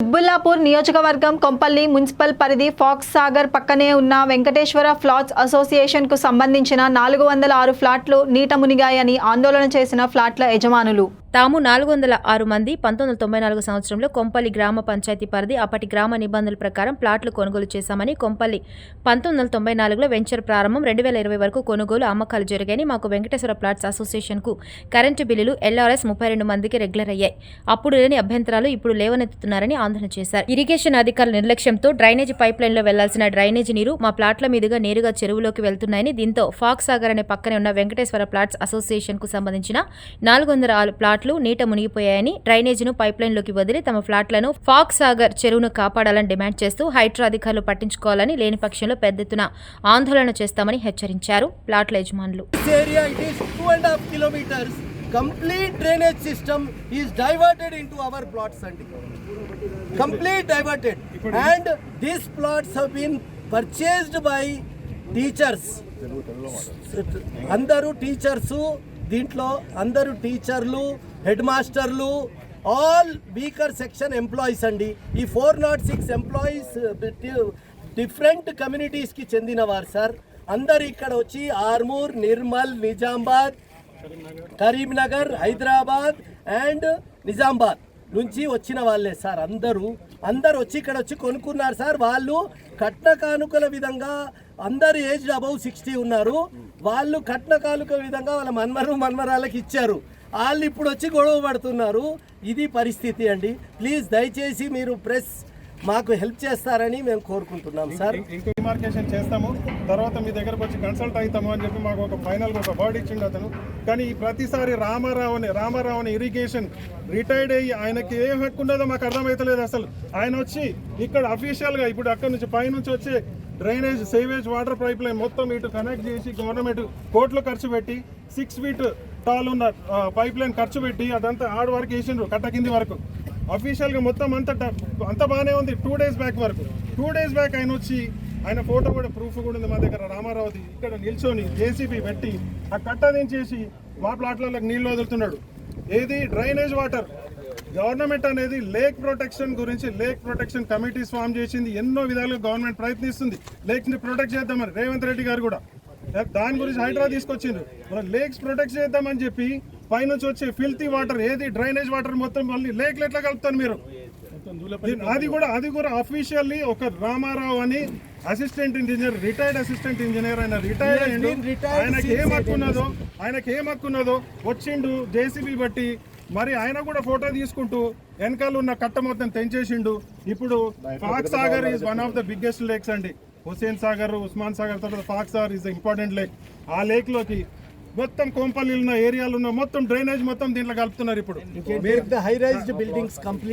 దుబ్బుల్లాపూర్ నియోజకవర్గం కొంపల్లి మున్సిపల్ పరిధి ఫాక్స్ సాగర్ పక్కనే ఉన్న వెంకటేశ్వర ఫ్లాట్స్ అసోసియేషన్కు సంబంధించిన నాలుగు వందల ఆరు ఫ్లాట్లు నీట మునిగాయని ఆందోళన చేసిన ఫ్లాట్ల యజమానులు. తాము నాలుగు వందల ఆరు మంది పంతొమ్మిది వందల తొంభై నాలుగు సంవత్సరంలో కొంపల్లి గ్రామ పంచాయతీ పరిధి అప్పటి గ్రామ నిబంధనల ప్రకారం ప్లాట్లు కొనుగోలు చేశామని కొంపల్లి పంతొమ్మిది వందల తొంభై నాలుగులో వెంచర్ ప్రారంభం రెండు వేల ఇరవై వరకు కొనుగోలు అమ్మకాలు జరిగాయని మాకు వెంకటేశ్వర ప్లాట్స్ అసోసియేషన్కు కరెంటు బిల్లులు ఎల్ఆర్ఎస్ ముప్పై రెండు మందికి రెగ్యులర్ అయ్యాయి. అప్పుడు లేని అభ్యంతరాలు ఇప్పుడు లేవనెత్తుతున్నారని ఆందోళన చేశారు. ఇరిగేషన్ అధికారుల నిర్లక్ష్యంతో డ్రైనేజీ పైప్ లైన్లో వెళ్ళాల్సిన డ్రైనేజీ నీరు మా ప్లాట్ల మీదుగా నేరుగా చెరువులోకి వెళ్తున్నాయని దీంతో ఫాక్ సాగర్ అనే పక్కనే ఉన్న వెంకటేశ్వర ప్లాట్స్ అసోసియేషన్కు సంబంధించిన నాలుగు వందల ఆరు ఫ్లాట్లు నీట మునిగిపోయాయని డ్రైనేజీను పైప్లైన్లోకి వదిలి తమ ఫ్లాట్లను ఫాక్సాగర్ చెరువును కాపాడాలని డిమాండ్ చేస్తూ హైడ్రో అధికారులు పట్టించుకోవాలని లేని పక్షంలో పెద్ద ఎత్తున ఆందోళన చేస్తామని హెచ్చరించారు ఫ్లాట్ల యజమానులు. Complete drainage system is diverted in our plots అండి complete and these plots have purchased by teachers అందరూ టీచర్సు దీంట్లో అందరూ టీచర్లు హెడ్ మాస్టర్లు ఆల్ బీకర్ సెక్షన్ ఎంప్లాయీస్ అండి. ఈ four not six employees different కమ్యూనిటీస్కి చెందినవారు సార్. అందరు ఇక్కడ వచ్చి ఆర్మూర్ నిర్మల్ నిజామాబాద్ కరీంనగర్ హైదరాబాద్ అండ్ నిజామాబాద్ నుంచి వచ్చిన వాళ్ళే సార్ అందరూ. అందరు వచ్చి ఇక్కడ వచ్చి కొనుక్కున్నారు సార్. వాళ్ళు కట్న కానుకల విధంగా అందరు ఏజ్డ్ అబౌవ్ సిక్స్టీ ఉన్నారు. వాళ్ళు కట్న కానుక విధంగా వాళ్ళ మన్మరు మన్మరాలకి ఇచ్చారు. వాళ్ళు ఇప్పుడు వచ్చి గొడవ పడుతున్నారు. ఇది పరిస్థితి అండి. ప్లీజ్ దయచేసి మీరు ప్రెస్ మాకు హెల్ప్ చేస్తారని మేము కోరుకుంటున్నాం సార్. ఇంకో డిమార్కేషన్ చేస్తాము. తర్వాత మీ దగ్గరకు వచ్చి కన్సల్ట్ అవుతాము అని చెప్పి మాకు ఒక ఫైనల్ ఒక వర్డ్ ఇచ్చిండు అతను. కానీ ప్రతిసారి రామారావుని రామారావుని ఇరిగేషన్ రిటైర్డ్ అయ్యి ఆయనకి ఏం హక్కు ఉన్నదో మాకు అర్థమవుతలేదు అసలు. ఆయన వచ్చి ఇక్కడ అఫీషియల్గా ఇప్పుడు అక్కడ నుంచి పైనుంచి వచ్చే drainage sewage water pipe line మొత్తం ఇటు కనెక్ట్ చేసి గవర్నమెంట్ కోట్లు ఖర్చు పెట్టి సిక్స్ ఫీట్ టాల్ ఉన్న పైప్ లైన్ ఖర్చు పెట్టి అదంతా ఆడ వరకు వేసిండ్రు కట్ట కింది వరకు. అఫీషియల్గా మొత్తం అంత అంత బాగానే ఉంది టూ డేస్ బ్యాక్ వరకు. టూ డేస్ బ్యాక్ ఆయన వచ్చి ఆయన ఫోటో కూడా ప్రూఫ్ కూడా ఉంది మా దగ్గర రామారావుది. ఇక్కడ నిల్చొని జేసీబీ పెట్టి ఆ కట్ట దించేసి మా ప్లాట్లలోకి నీళ్ళు వదులుతున్నాడు. ఏది? Drainage water. గవర్నమెంట్ అనేది లేక్ ప్రొటెక్షన్ గురించి లేక్ ప్రొటెక్షన్ కమిటీస్ ఫామ్ చేసింది. ఎన్నో విధాలుగా గవర్నమెంట్ ప్రయత్నిస్తుంది. లేక్స్ని ప్రొటెక్ట్ చేద్దామని రేవంత్ రెడ్డి గారు కూడా. దాని గురించి హైడ్రా తీసుకొచ్చిండ్రు మన లేక్స్ ప్రొటెక్ట్ చేద్దామని చెప్పి పైనుంచి వచ్చే ఫిల్తీ వాటర్ ఏది డ్రైనేజ్ వాటర్ మొత్తం మళ్ళీ లేక్లు ఎట్లా కలుపుతారు మీరు? అది కూడా అది కూడా అఫీషియల్లీ ఒక రామారావు అని assistant engineer retired assistant engineer ఆయన రిటైర్డ్ అయ్యిండు. retired ఆయనకి ఏం హక్కు ఉన్నదో ఆయనకి ఏం హక్కు ఉన్నదో వచ్చిండు జేసీబీ బట్టి మరి ఆయన కూడా ఫోటో తీసుకుంటూ వెనకాల ఉన్న కట్ట మొత్తం తెంచేసిండు. ఇప్పుడు Fox Sagar is one of the biggest lakes అండి. హుసేన్ సాగర్ ఉస్మాన్ సాగర్ తర్వాత Fox Sagar is important lake ఆ లేక్లోకి మొత్తం కోంపల్లి ఉన్న ఏరియాలు ఉన్న మొత్తం డ్రైనేజ్ మొత్తం దీంట్లో కలుపుతున్నారు ఇప్పుడు. Make the high raised buildings complete